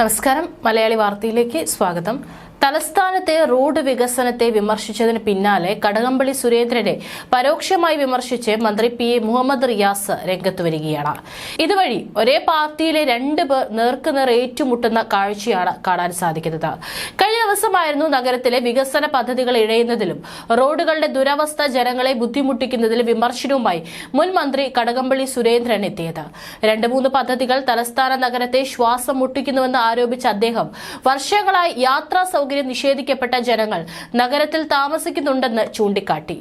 നമസ്കാരം. മലയാളി വാർത്തയിലേക്ക് സ്വാഗതം. തലസ്ഥാനത്തെ റോഡ് വികസനത്തെ വിമർശിച്ചതിന് പിന്നാലെ കടകംപള്ളി സുരേന്ദ്രനെ പരോക്ഷമായി വിമർശിച്ച് മന്ത്രി പി എ മുഹമ്മദ് റിയാസ് രംഗത്ത് വരികയാണ്. ഇതുവഴി ഒരേ പാർട്ടിയിലെ രണ്ട് പേർ നേർക്കുനേർ ഏറ്റുമുട്ടുന്ന കാഴ്ചയാണ് കാണാൻ സാധിക്കുന്നത്. ദിവസമായിരുന്നു നഗരത്തിലെ വികസന പദ്ധതികൾ ഇഴയുന്നതിലും റോഡുകളുടെ ദുരവസ്ഥ ജനങ്ങളെ ബുദ്ധിമുട്ടിക്കുന്നതിലും വിമർശനവുമായി മുൻ മന്ത്രി കടകംപള്ളി സുരേന്ദ്രൻ എത്തിയത്. രണ്ട് മൂന്ന് പദ്ധതികൾ തലസ്ഥാന നഗരത്തെ ശ്വാസം മുട്ടിക്കുന്നുവെന്ന് ആരോപിച്ച അദ്ദേഹം വർഷങ്ങളായി യാത്രാ സൗകര്യം നിഷേധിക്കപ്പെട്ട ജനങ്ങൾ നഗരത്തിൽ താമസിക്കുന്നുണ്ടെന്ന് ചൂണ്ടിക്കാട്ടി.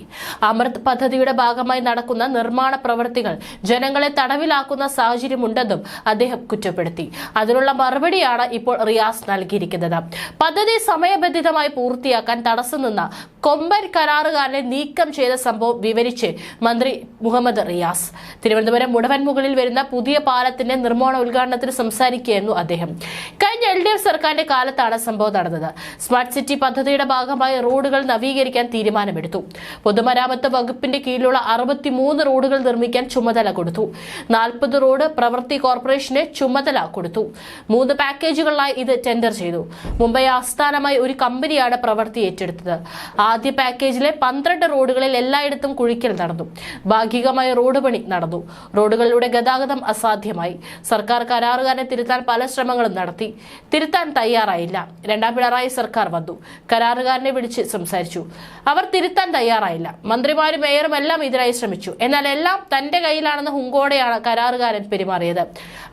അമൃത് പദ്ധതിയുടെ ഭാഗമായി നടക്കുന്ന നിർമ്മാണ പ്രവൃത്തികൾ ജനങ്ങളെ തടവിലാക്കുന്ന സാഹചര്യമുണ്ടെന്നും അദ്ദേഹം കുറ്റപ്പെടുത്തി. അതിനുള്ള മറുപടിയാണ് ഇപ്പോൾ റിയാസ് നൽകിയിരിക്കുന്നത്. പദ്ധതി സമയബന്ധിതമായി പൂർത്തിയാക്കാൻ തടസ്സം നിന്ന കൊമ്പൻ കരാറുകാരനെ നീക്കം ചെയ്ത സംഭവം വിവരിച്ച് മന്ത്രി മുഹമ്മദ് റിയാസ്. തിരുവനന്തപുരം മുടവൻ മുകളിൽ വരുന്ന പുതിയ പാലത്തിന്റെ നിർമ്മാണ ഉദ്ഘാടനത്തിന് സംസാരിക്കുകയായിരുന്നു അദ്ദേഹം. ഡി എഫ് സർക്കാരിന്റെ കാലത്താണ് സംഭവം നടന്നത്. സ്മാർട്ട് സിറ്റി പദ്ധതിയുടെ ഭാഗമായി റോഡുകൾ നവീകരിക്കാൻ തീരുമാനമെടുത്തു. പൊതുമരാമത്ത് വകുപ്പിന്റെ കീഴിലുള്ള അറുപത്തിമൂന്ന് റോഡുകൾ നിർമ്മിക്കാൻ ചുമതല കൊടുത്തു. നാൽപ്പത് റോഡ് പ്രവൃത്തി കോർപ്പറേഷന് ചുമതല കൊടുത്തു. മൂന്ന് പാക്കേജുകളിലായി ഇത് ടെൻഡർ ചെയ്തു. മുംബൈ ആസ്ഥാനമായി ഒരു കമ്പനിയാണ് പ്രവൃത്തി ഏറ്റെടുത്തത്. ആദ്യ പാക്കേജിലെ പന്ത്രണ്ട് റോഡുകളിൽ എല്ലായിടത്തും കുഴിക്കൽ നടന്നു. ഭാഗികമായ റോഡ് പണി നടന്നു. റോഡുകളിലൂടെ ഗതാഗതം അസാധ്യമായി. സർക്കാർ കരാറുകാരനെ തിരുത്താൻ പല ശ്രമങ്ങളും നടത്തി. തിരുത്താൻ തയ്യാറായില്ല. രണ്ടാം പിണറായി സർക്കാർ വന്നു. കരാറുകാരനെ വിളിച്ച് സംസാരിച്ചു. അവർ തിരുത്താൻ തയ്യാറായില്ല. മന്ത്രിമാരും മേയറും എല്ലാം ഇതിനായി ശ്രമിച്ചു. എന്നാൽ എല്ലാം തന്റെ കയ്യിലാണെന്ന് ഹുങ്കോടെയാണ് കരാറുകാരൻ പെരുമാറിയത്.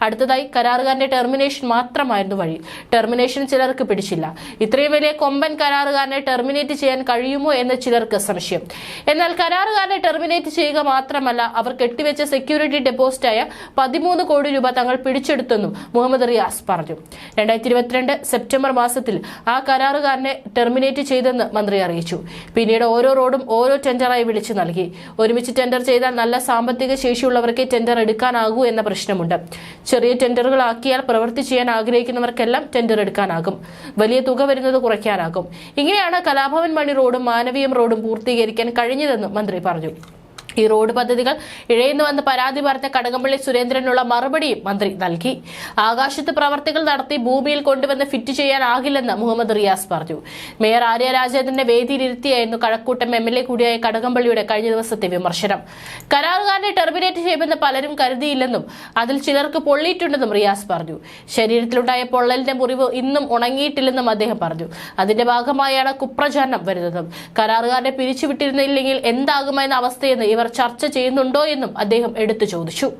അടുത്തതായി കരാറുകാരന്റെ ടെർമിനേഷൻ മാത്രമായിരുന്നു വഴി. ടെർമിനേഷൻ ചിലർക്ക് പിടിച്ചില്ല. ഇത്രയും വലിയ കൊമ്പൻ കരാറുകാരനെ ടെർമിനേറ്റ് ചെയ്യാൻ കഴിയുമോ എന്ന് ചിലർക്ക് സംശയം. എന്നാൽ കരാറുകാരനെ ടെർമിനേറ്റ് ചെയ്യുക മാത്രമല്ല അവർ കെട്ടിവെച്ച സെക്യൂരിറ്റി ഡെപ്പോസിറ്റായ പതിമൂന്ന് കോടി രൂപ തങ്ങൾ പിടിച്ചെടുത്തെന്നും മുഹമ്മദ് റിയാസ് പറഞ്ഞു. രണ്ടായിരത്തി ഇരുപത്തിരണ്ട് സെപ്റ്റംബർ മാസത്തിൽ ആ കരാറുകാരനെ ടെർമിനേറ്റ് ചെയ്തെന്ന് മന്ത്രി അറിയിച്ചു. പിന്നീട് ഓരോ റോഡും ഓരോ ടെൻഡറായി വിളിച്ചു നൽകി. ഒരുമിച്ച് ടെൻഡർ ചെയ്താൽ നല്ല സാമ്പത്തിക ശേഷിയുള്ളവർക്ക് ടെൻഡർ എടുക്കാനാകൂ എന്ന പ്രശ്നമുണ്ട്. ചെറിയ ടെൻഡറുകളാക്കിയാൽ പ്രവൃത്തി ചെയ്യാൻ ആഗ്രഹിക്കുന്നവർക്കെല്ലാം ടെൻഡർ എടുക്കാനാകും. വലിയ തുക വരുന്നത് കുറയ്ക്കാനാകും. ഇങ്ങനെയാണ് കലാഭവൻ മണി റോഡും മാനവീയം റോഡും പൂർത്തീകരിക്കാൻ കഴിഞ്ഞതെന്നും മന്ത്രി പറഞ്ഞു. ഈ റോഡ് പദ്ധതികൾ ഇഴയുന്നുവെന്ന് പരാതി പറഞ്ഞ കടകംപള്ളി സുരേന്ദ്രനുള്ള മറുപടിയും മന്ത്രി നൽകി. ആകാശത്ത് പ്രവർത്തികൾ നടത്തി ഭൂമിയിൽ കൊണ്ടുവന്ന് ഫിറ്റ് ചെയ്യാനാകില്ലെന്ന് മുഹമ്മദ് റിയാസ് പറഞ്ഞു. മേയർ ആര്യ രാജേന്ദ്രന്റെ വേദിയിലിരുത്തിയായിരുന്നു കഴക്കൂട്ടം എം എൽ എ കൂടിയായ കടകംപള്ളിയുടെ കഴിഞ്ഞ ദിവസത്തെ വിമർശനം. കരാറുകാരനെ ടെർമിനേറ്റ് ചെയ്യുമെന്ന് പലരും കരുതിയില്ലെന്നും അതിൽ ചിലർക്ക് പൊള്ളിയിട്ടുണ്ടെന്നും റിയാസ് പറഞ്ഞു. ശരീരത്തിലുണ്ടായ പൊള്ളലിന്റെ മുറിവ് ഇന്നും ഉണങ്ങിയിട്ടില്ലെന്നും അദ്ദേഹം പറഞ്ഞു. അതിന്റെ ഭാഗമായാണ് കുപ്രചാരണം വരുന്നതും. കരാറുകാരനെ പിരിച്ചുവിട്ടിരുന്നില്ലെങ്കിൽ എന്താകുമെന്ന അവസ്ഥയെന്ന് ഇവർ ചർച്ച ചെയ്യുന്നുണ്ടോ എന്നും അദ്ദേഹം എടുത്തു ചോദിച്ചു